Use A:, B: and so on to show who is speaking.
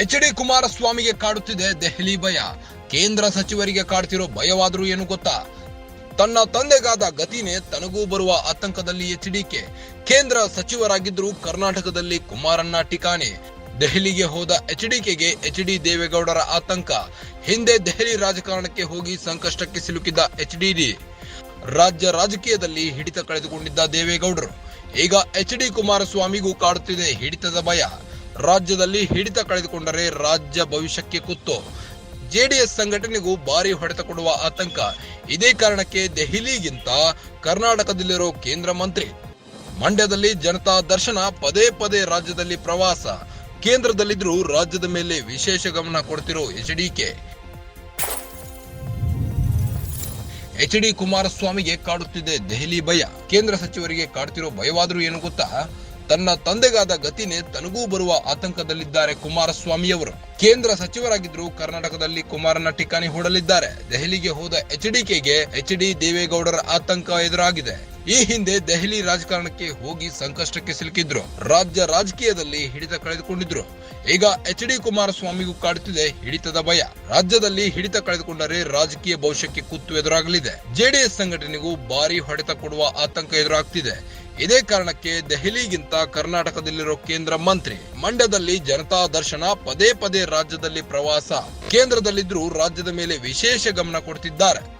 A: H D ಕುಮಾರಸ್ವಾಮಿಗೆ ಕಾಡುತ್ತಿದೆ ದೆಹಲಿ ಭಯ. ಕೇಂದ್ರ ಸಚಿವರಿಗೆ ಕಾಡ್ತಿರೋ ಭಯವಾದರೂ ಏನು ಗೊತ್ತಾ? ತನ್ನ ತಂದೆಗಾದ ಗತಿನೇ ತನಗೂ ಬರುವ ಆತಂಕದಲ್ಲಿ ಎಚ್ಡಿಕೆ ಕೇಂದ್ರ ಸಚಿವರಾಗಿದ್ದರೂ ಕರ್ನಾಟಕದಲ್ಲಿ ಕುಮಾರಣ್ಣ ಠಿಕಾಣೆ. ದೆಹಲಿಗೆ ಹೋದ ಎಚ್ಡಿಕೆಗೆ ಎಚ್ ಡಿ ದೇವೇಗೌಡರ ಆತಂಕ. ಹಿಂದೆ ದೆಹಲಿ ರಾಜಕಾರಣಕ್ಕೆ ಹೋಗಿ ಸಂಕಷ್ಟಕ್ಕೆ ಸಿಲುಕಿದ್ದ ಡಿ ರಾಜ್ಯ ರಾಜಕೀಯದಲ್ಲಿ ಹಿಡಿತ ಕಳೆದುಕೊಂಡಿದ್ದ ದೇವೇಗೌಡರು. ಈಗ ಎಚ್ ಡಿ ಕುಮಾರಸ್ವಾಮಿಗೂ ಕಾಡುತ್ತಿದೆ ಹಿಡಿತದ ಭಯ. ರಾಜ್ಯದಲ್ಲಿ ಹಿಡಿತ ಕಳೆದುಕೊಂಡರೆ ರಾಜ್ಯ ಭವಿಷ್ಯಕ್ಕೆ ಕುತ್ತು. ಜೆಡಿಎಸ್ ಸಂಘಟನೆಗೂ ಭಾರಿ ಹೊಡೆತ ಕೊಡುವ ಆತಂಕ. ಇದೇ ಕಾರಣಕ್ಕೆ ದೆಹಲಿಗಿಂತ ಕರ್ನಾಟಕದಲ್ಲಿರೋ ಕೇಂದ್ರ ಮಂತ್ರಿ. ಮಂಡ್ಯದಲ್ಲಿ ಜನತಾ ದರ್ಶನ ಪದೇ ಪದೇ ರಾಜ್ಯದಲ್ಲಿ ಪ್ರವಾಸ. ಕೇಂದ್ರದಲ್ಲಿದ್ದರೂ ರಾಜ್ಯದ ಮೇಲೆ ವಿಶೇಷ ಗಮನ ಕೊಡ್ತಿರೋ ಎಚ್ಡಿಕೆ ಎಚ್ ಡಿ ಕುಮಾರಸ್ವಾಮಿಗೆ ಕಾಡುತ್ತಿದೆ ದೆಹಲಿ ಭಯ. ಕೇಂದ್ರ ಸಚಿವರಿಗೆ ಕಾಡ್ತಿರೋ ಭಯವಾದರೂ ಏನು ಗೊತ್ತಾ? ತನ್ನ ತಂದೆಗಾದ ಗತಿನೇ ತನಗೂ ಬರುವ ಆತಂಕದಲ್ಲಿದ್ದಾರೆ ಕುಮಾರಸ್ವಾಮಿಯವರು. ಕೇಂದ್ರ ಸಚಿವರಾಗಿದ್ರು ಕರ್ನಾಟಕದಲ್ಲಿ ಕುಮಾರನ ಠಿಕಾಣಿ ಹೂಡಲಿದ್ದಾರೆ. ದೆಹಲಿಗೆ ಹೋದ ಎಚ್ ಡಿಕೆಗೆ ಎಚ್ ಡಿ ದೇವೇಗೌಡರ ಆತಂಕ ಎದುರಾಗಿದೆ. ಈ ಹಿಂದೆ ದೆಹಲಿ ರಾಜಕಾರಣಕ್ಕೆ ಹೋಗಿ ಸಂಕಷ್ಟಕ್ಕೆ ಸಿಲುಕಿದ್ರು. ರಾಜ್ಯ ರಾಜಕೀಯದಲ್ಲಿ ಹಿಡಿತ ಕಳೆದುಕೊಂಡಿದ್ರು. ಈಗ ಎಚ್ ಡಿ ಕುಮಾರಸ್ವಾಮಿಗೂ ಕಾಡುತ್ತಿದೆ ಹಿಡಿತದ ಭಯ. ರಾಜ್ಯದಲ್ಲಿ ಹಿಡಿತ ಕಳೆದುಕೊಂಡರೆ ರಾಜಕೀಯ ಭವಿಷ್ಯಕ್ಕೆ ಕುತ್ತು ಎದುರಾಗಲಿದೆ. ಜೆಡಿಎಸ್ ಸಂಘಟನೆಗೂ ಭಾರಿ ಹೊಡೆತ ಕೊಡುವ ಆತಂಕ ಎದುರಾಗ್ತಿದೆ. ಇದೇ ಕಾರಣಕ್ಕೆ ದೆಹಲಿಗಿಂತ ಕರ್ನಾಟಕದಲ್ಲಿರೋ ಕೇಂದ್ರ ಮಂತ್ರಿ, ಮಂಡ್ಯದಲ್ಲಿ ಜನತಾ ದರ್ಶನ, ಪದೇ ಪದೇ ರಾಜ್ಯದಲ್ಲಿ ಪ್ರವಾಸ, ಕೇಂದ್ರದಲ್ಲಿದ್ರೂ ರಾಜ್ಯದ ಮೇಲೆ ವಿಶೇಷ ಗಮನ ಕೊಡ್ತಿದ್ದಾರೆ.